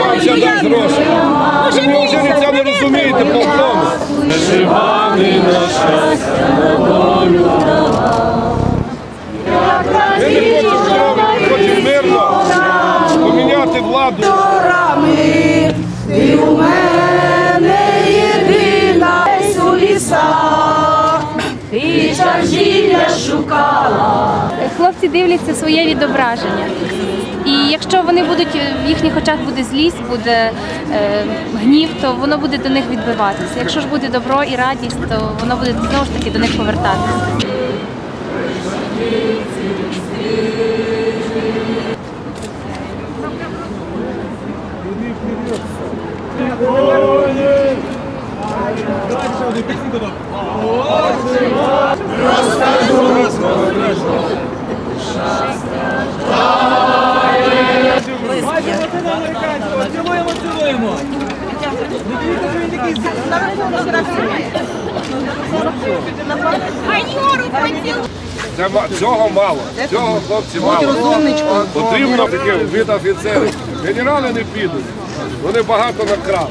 Вам ще дасть гроші. Ви неужели це не розумієте, полковник? Ми не хочемо здоров'я, ми хочемо мирно поміняти владу. горами, ти у чаржілля шукала. Хлопці дивляться своє відображення. І якщо вони будуть в їхніх очах буде злість, буде е, гнів, то воно буде до них відбиватися. Якщо ж буде добро і радість, то воно буде знову ж таки до них повертатися. Цілуємо, цілуємо. Це ма- Цього мало, цього хлопці мало. Потрібно таке від офіцерів. Генерали не підуть. Вони багато накрали.